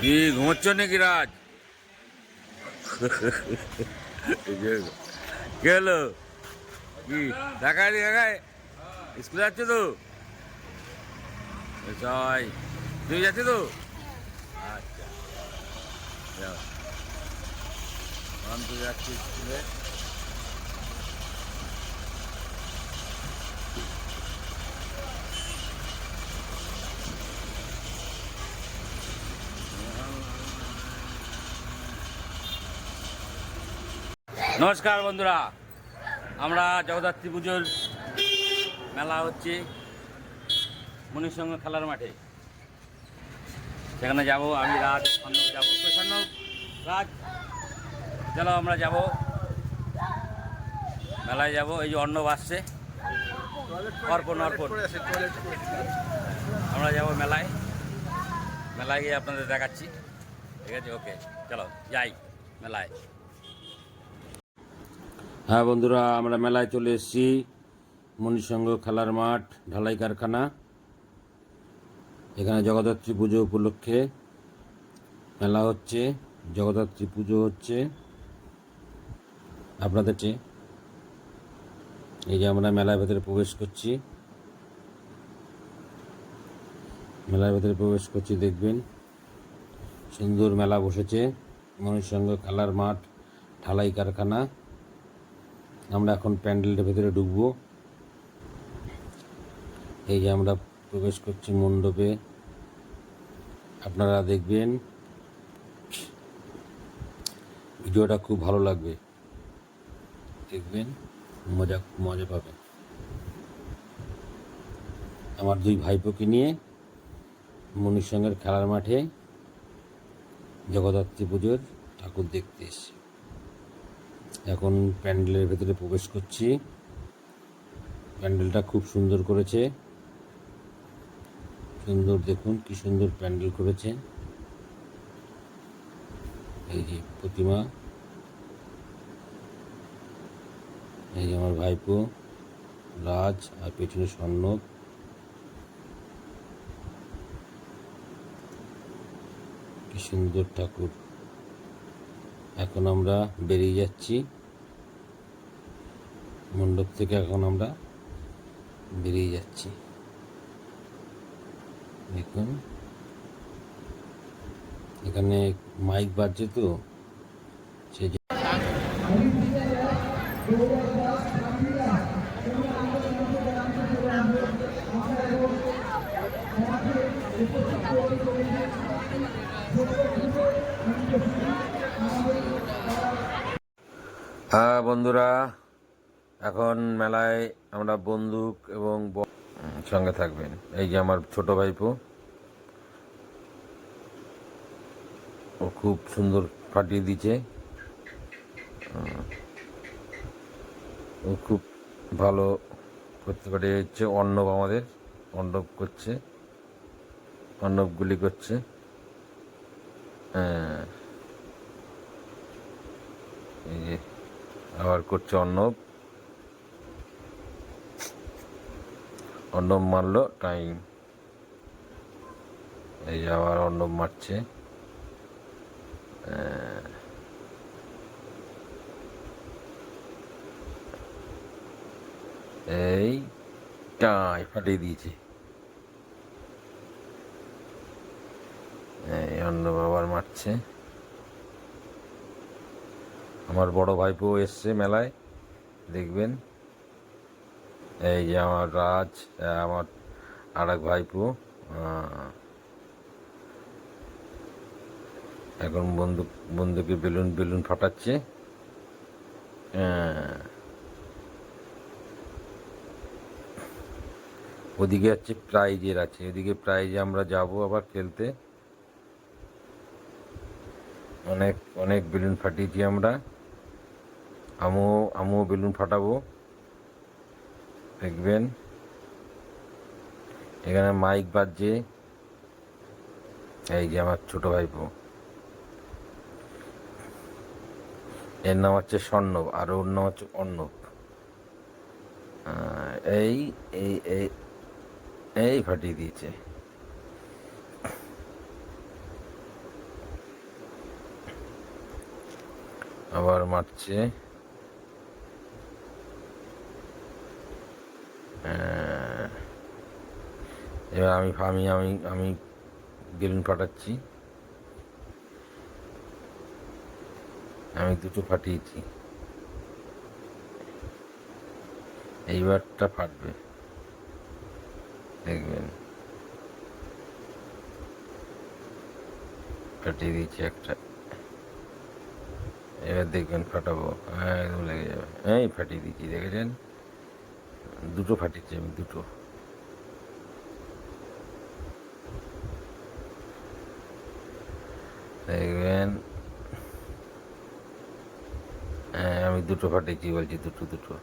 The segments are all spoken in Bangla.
কি ঘুমোচ্ছ নাকি রাজ? যে, কি? দেখায় দেখায় স্কুলে যাচ্ছ তো? এই তুই যাচ্ছ তো? আচ্ছা। যাও। আমি তো যাচ্ছি স্কুলে। নমস্কার বন্ধুরা, আমরা জগদ্ধাত্রী পুজোর মেলা হচ্ছে মনির সঙ্গে খেলার মাঠে। সেখানে যাব আমি, রাজ যাব। তো রাজ, চলো আমরা যাব। মেলায় যাব, এই যে অর্ণব আসছে। অর্পণ অর্পণ। আমরা যাব মেলায়। মেলায় গিয়ে আপনাদের দেখাচ্ছি। ঠিক আছে, ওকে, চলো, যাই, মেলায়। হ্যাঁ বন্ধুরা, আমরা মেলায় চলে এসেছি। মণিসংঘ খেলার মাঠ, ঢালাই কারখানা। এখানে জগদ্ধাত্রী পুজো উপলক্ষে মেলা হচ্ছে। জগদ্ধাত্রী পুজো হচ্ছে। আপনাদের এই যে আমরা মেলার ভেতরে প্রবেশ করছি। মেলার ভেতরে প্রবেশ করছি, দেখবেন। সুন্দর মেলা বসেছে। মণিসংঘ খেলার মাঠ, ঢালাই কারখানা। আমরা এখন প্যান্ডেলের ভেতরে ঢুকবো। এই যে আমরা প্রবেশ করছি মণ্ডপে। আপনারা দেখবেন, ভিডিওটা খুব ভালো লাগবে। দেখবেন, মজা মজা পাবেন। আমার দুই ভাইপোকে নিয়ে মনির সঙ্গের খেলার মাঠে জগদ্ধাত্রী পুজোর ঠাকুর দেখতে এসেছি। এখন প্যান্ডেলের ভেতরে প্রবেশ করছি। প্যান্ডেলটা খুব সুন্দর করেছে। সুন্দর দেখুন কি সুন্দর প্যান্ডেল করেছে। এই যে প্রতিমা। এই যে আমার ভাইপো, রাজ আর পেছনে স্বর্ণ। কি সুন্দর ঠাকুর। এখন আমরা বেরিয়ে যাচ্ছি। মণ্ডপ থেকে এখন আমরা বেরিয়ে যাচ্ছি। দেখুন, এখানে মাইক বাজছে তো, সেই যে- হ্যাঁ বন্ধুরা, এখন মেলায় আমরা বন্দুক এবং সঙ্গে থাকবেন। এই যে আমার ছোট ভাইপো। ও খুব সুন্দর ফাটিয়ে দিচ্ছে ও খুব ভালো করতে পারে হচ্ছে অর্ণব আমাদের, অর্ণব করছে। অর্ণবগুলি করছে। হ্যাঁ। এই যে আবার করছে অর্ণব অর্ণব মারলো টাইম এই যে আবার অর্ণব মারছে। এই, টাই, ফাটিয়ে দিয়েছে। এই অর্ণব আবার মারছে। আমার বড় ভাইপো এসছে মেলায়, দেখবেন। এই যে আমার রাজ আমার আর এক ভাইপো এখন বন্দুক বন্দুকে বেলুন বেলুন ফাটাচ্ছে। ওদিকে হচ্ছে প্রাইজের আছে ওদিকে প্রাইজে আমরা যাব আবার খেলতে। অনেক অনেক বেলুন ফাটিয়েছি আমরা। আমিও আমিও বেলুন ফাটাবো। দেখবেন। এখানে মাইক বাজছে। এই যে আমার ছোট ভাইপো। এর নাম হচ্ছে স্বর্ণব, আর ওর নাম হচ্ছে অর্ণব। এই এই এই এই ফাটিয়ে দিয়েছে। আবার মারছে। এবার আমি আমি আমি আমি বেলুন ফাটাচ্ছি। আমি দুটো ফাটিয়েছি। এইবারটা ফাটবে। দেখবেন। ফাটিয়ে দিয়েছি একটা। এবার দেখবেন ফাটাবো। একদম লেগে যাবে। এই ফাটিয়ে দিয়েছি, দেখেছেন? দুটো ফাটিয়েছি আমি, দুটো। দেখবেন হ্যাঁ আমি দুটো ফাটিয়েছি বলছি? দুটো দুটো।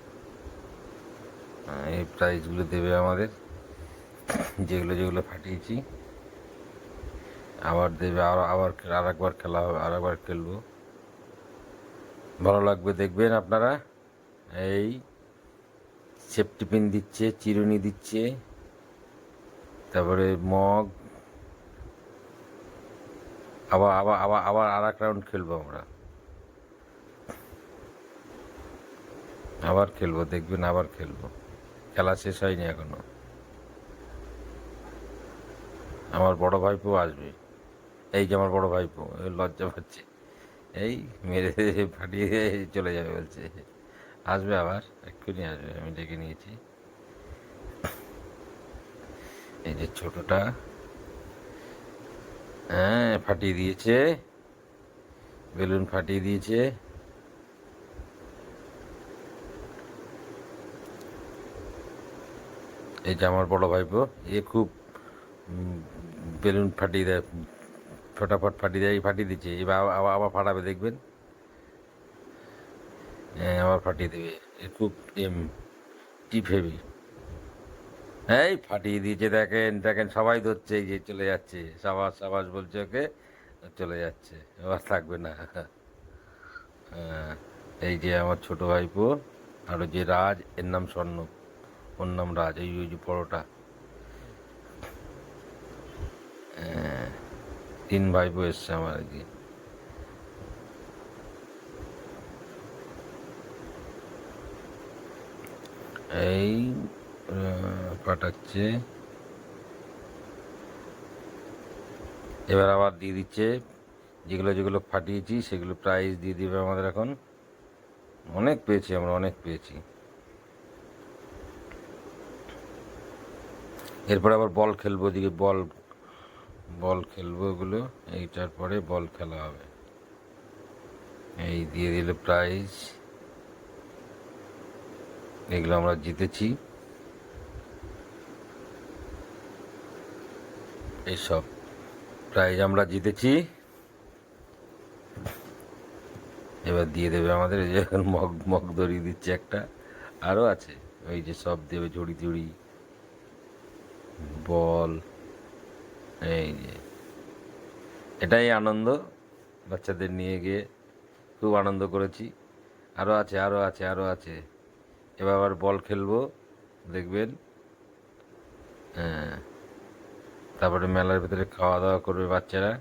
হ্যাঁ, এই প্রাইসগুলো দেবে আমাদের। যেগুলো যেগুলো ফাটিয়েছি। আবার দেবে আর আবার আর একবার খেলা হবে আর একবার খেলব। ভালো লাগবে দেখবেন আপনারা। এই সেফটি পিন দিচ্ছে চিরুনি দিচ্ছে। তারপরে মগ আবার আবার আবার আবার আর এক রাউন্ড খেলব আমরা। আবার খেলব, দেখবেন আবার খেলব। খেলা শেষ হয়নি এখনও। আমার বড় ভাইপো আসবে। এই যে আমার বড় ভাইপো লজ্জা পাচ্ছে। এই মেরে ফাটিয়ে চলে যাবে বলছে। আসবে আবার, এক্ষুনি আসবে, আমি ডেকে নিয়েছি। এই যে ছোটটা। হ্যাঁ ফাটিয়ে দিয়েছে। বেলুন ফাটিয়ে দিয়েছে। এই যে আমার বড় ভাইপো, এ খুব বেলুন ফাটিয়ে দেয়, ফটাফট ফাটিয়ে দেয় ফাটিয়ে দিচ্ছে এবার আবার- আবার ফাটাবে, দেখবেন। হ্যাঁ আবার ফাটিয়ে দেবে। এ খুব টিপ হেভি এই ফাটিয়ে দিয়েছে দেখেন দেখেন সবাই ধরছে এই যে চলে যাচ্ছে। সাবাস সাবাস বলছে ওকে চলে যাচ্ছে এবার থাকবে না। হ্যাঁ, এই যে আমার ছোট ভাইপো আর যে রাজ এর নাম স্বর্ণ ওর নাম রাজ এই ওই যে পরোটা। হ্যাঁ, তিন ভাইপো এসছে আমার আর কি এই পাঠাচ্ছে। এবার আবার দিয়ে দিচ্ছে। যেগুলো যেগুলো ফাটিয়েছি, সেগুলো প্রাইজ দিয়ে দিবে আমাদের এখন। অনেক পেয়েছি আমরা, অনেক পেয়েছি। এরপর আবার বল খেলব ওদিকে বল বল খেলব ওগুলো। এইটার পরে বল খেলা হবে। এই দিয়ে দিলে প্রাইজ এগুলো আমরা জিতেছি। এইসব। প্রাইজ আমরা জিতেছি। এবার দিয়ে দেবে আমাদের যে মগ মগ ধরিয়ে দিচ্ছে একটা। আরও আছে। ওই যে সব দেবে ঝুড়ি ঝুড়ি। বল। এই যে। এটাই আনন্দ। বাচ্চাদের নিয়ে গিয়ে খুব আনন্দ করেছি। আরও আছে আরও আছে আরও আছে। এবার আবার বল খেলব। দেখবেন? হ্যাঁ। তারপরে মেলার ভিতরে খাওয়া দাওয়া করবে বাচ্চারা।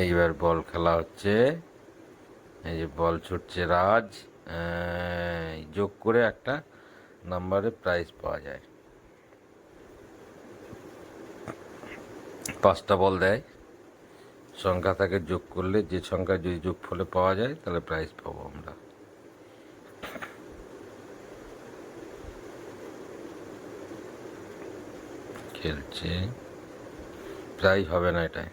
এইবার বল খেলা হচ্ছে। এই যে বল ছুটছে রাজ। যোগ করে একটা নাম্বারে প্রাইজ পাওয়া যায়। পাঁচটা বল দেয়। সংখ্যা তাকে যোগ করলে, যে সংখ্যা যদি যোগ ফলে পাওয়া যায়, তাহলে প্রাইজ পাবো আমরা। খেলছে। প্রায় হবে না এটাই।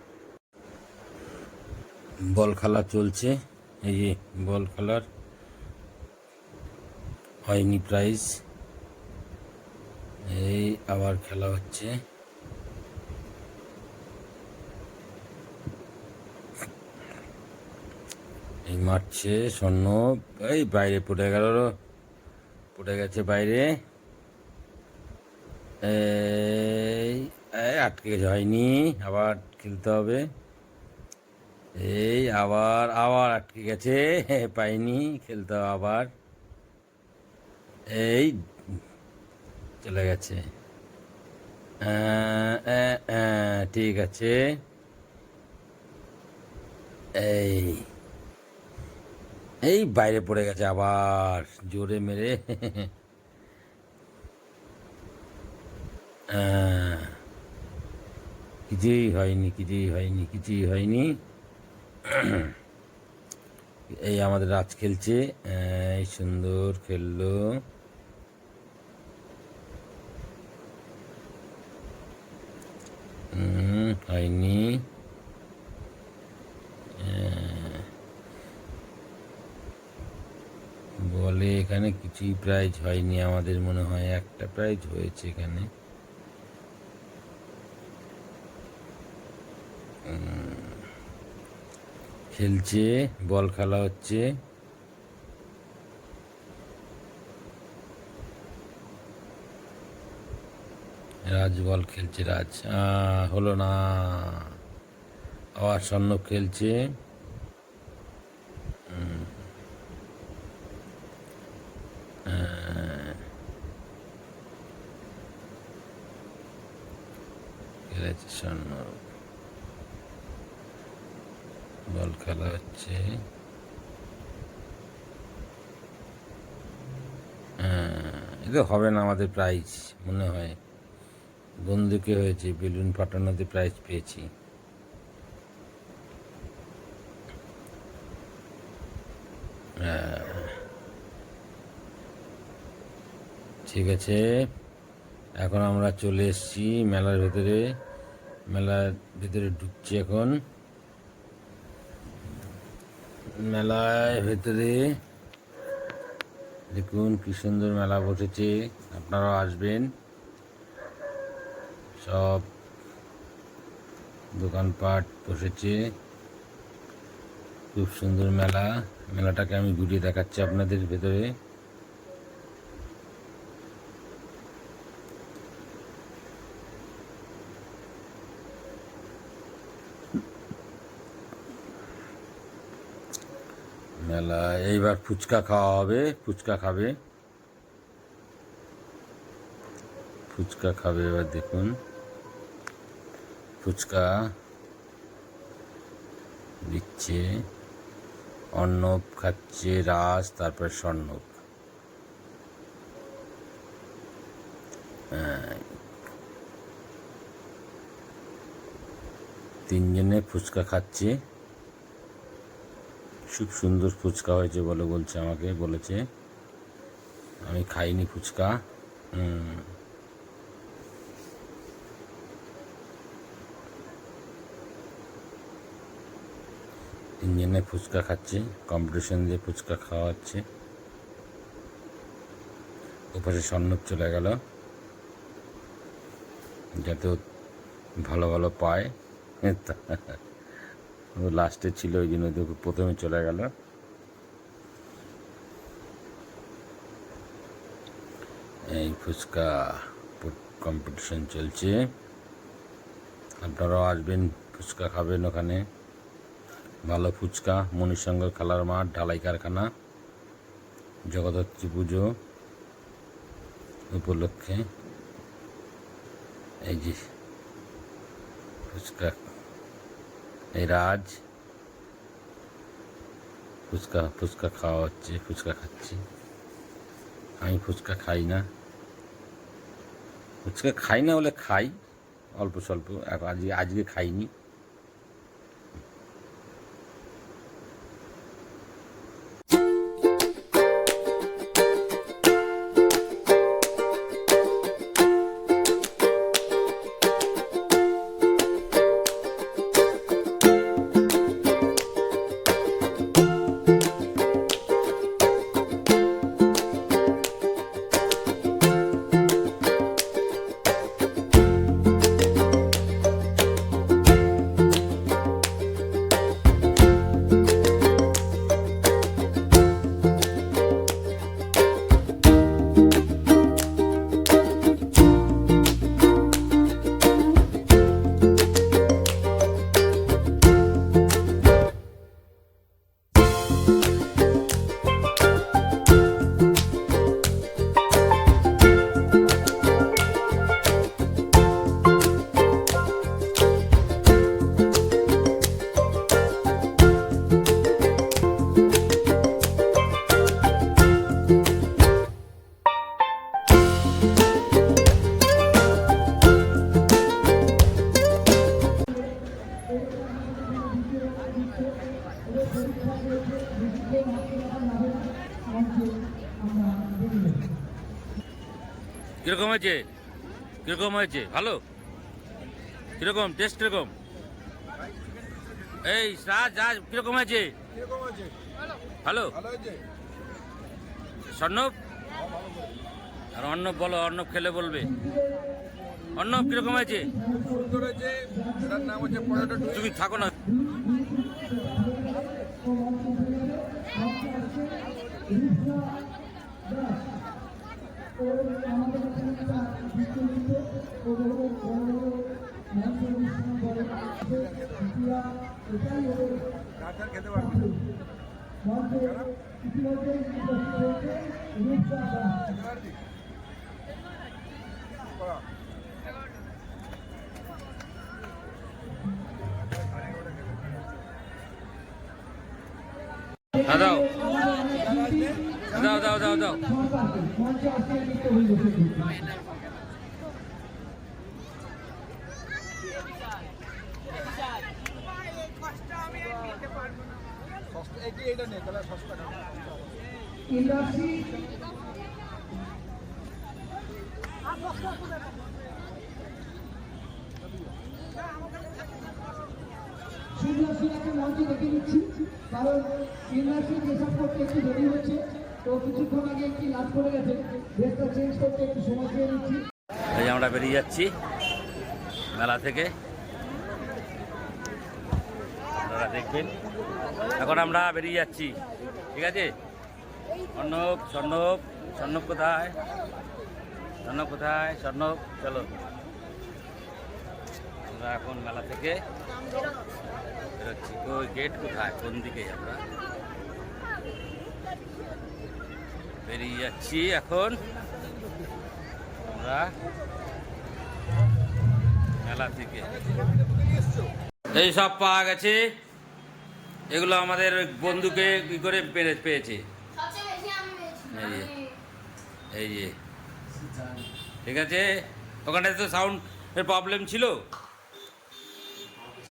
বল খেলা চলছে। এই যে বল খেলার হয়নি প্রাইজ এই আবার খেলা হচ্ছে। এই মারছে স্বর্ণ। এই বাইরে পড়ে গেল পড়ে গেছে বাইরে। এই আটকে গেছে হয়নি আবার খেলতে হবে। এই আবার আবার আটকে গেছে পাইনি খেলতে হবে আবার। এই চলে গেছে। আহ, আহ, আহ, ঠিক আছে। এই এই বাইরে পড়ে গেছে আবার জোরে মেরে। আহ, কিছুই হয়নি কিছুই হয়নি কিছুই হয়নি। এই আমাদের রাজ খেলছে। এই সুন্দর খেললো। হয়নি। বলে এখানে কিছুই প্রাইজ হয়নি আমাদের মনে হয়। একটা প্রাইজ হয়েছে এখানে। খেলছে, বল খেলা হচ্ছে। রাজ বল খেলছে, রাজ। হলো না। আবার স্বর্ণ খেলছে। খেলেছে স্বর্ণ বল খেলা হচ্ছে। হ্যাঁ, এটা হবে না আমাদের প্রাইজ মনে হয়। বন্দুকে হয়েছে বেলুন ফাটানোতে প্রাইজ পেয়েছি। হ্যাঁ। ঠিক আছে। এখন আমরা চলে এসেছি মেলার ভেতরে। মেলার ভেতরে ঢুকছি এখন। মেলার ভেতরে। দেখুন কি সুন্দর মেলা বসেছে। আপনারাও আসবেন। সব দোকানপাট বসেছে। খুব সুন্দর মেলা। মেলাটাকে আমি ঘুরিয়ে দেখাচ্ছি আপনাদের ভেতরে। মেলা, এইবার ফুচকা খাওয়া হবে, ফুচকা খাবে। ফুচকা খাবে, এবার দেখুন। ফুচকা দিচ্ছে, অর্ণব খাচ্ছে রাস তারপরে স্বর্ণব। হ্যাঁ। তিনজনে ফুচকা খাচ্ছে। খুব সুন্দর ফুচকা হয়েছে বলে বলছে আমাকে, বলেছে। আমি খাইনি ফুচকা। হুম। তিনজনে ফুচকা খাচ্ছে কম্পিটিশন দিয়ে ফুচকা খাওয়া হচ্ছে ওপাশে স্বর্ণব চলে গেল। যাতে ভালো ভালো পায়। লাস্টে ছিল, ওই জন্য প্রথমে চলে গেল। এই ফুচকা কম্পিটিশন চলছে। আপনারাও আসবেন, ফুচকা খাবেন ওখানে। ভালো ফুচকা মনির সঙ্গে খেলার মাঠ, ঢালাই কারখানা, জগদ্ধাত্রী পুজো উপলক্ষে। এই যে ফুচকা এই রাজ, ফুচকা ফুচকা খাওয়া হচ্ছে, ফুচকা খাচ্ছি। আমি ফুচকা খাই না। ফুচকা খাই না বলে খাই, অল্প স্বল্প আজকে আজকে খাইনি। কীরকম হয়েছে? ভালো? কীরকম? টেস্ট কীরকম? এই সাজ রাজ কীরকম হয়েছে? ভালো? স্বর্ণব? আর অর্ণব বলো অর্ণব খেলে বলবে। অর্ণব কীরকম হয়েছে? তুমি থাকো না। খেতে পারবি? দাও দাও দাও দাও দাও সূর্যাসীনাকে মঞ্চে দেখে নিচ্ছি কারণ ইন্ডাস্ট্রি যেসব করতে একটু দেরি হচ্ছে তো কিছুক্ষণ আগে একটি লাভ করে গেছে ড্রেসটা চেঞ্জ করতে একটু সময় দিয়ে নিচ্ছি। আমরা বেরিয়ে যাচ্ছি মেলা থেকে। আপনারা দেখবেন। এখন আমরা বেরিয়ে যাচ্ছি। ঠিক আছে? স্বর্ণব স্বর্ণব স্বর্ণব কোথায়? স্বর্ণব কোথায়? স্বর্ণব চলো। আমরা এখন মেলা থেকে বেরোচ্ছি। ওই গেট কোথায়? কোন দিকে আমরা? বেরিয়ে যাচ্ছি এখন। আমরা মেলা থেকে। এই সব পাওয়া গেছে। এগুলো আমাদের বন্ধুকে কি করে পেয়েছে। এই যে। এই যে। ঠিক আছে? ওখানে তো সাউন্ড প্রবলেম ছিল?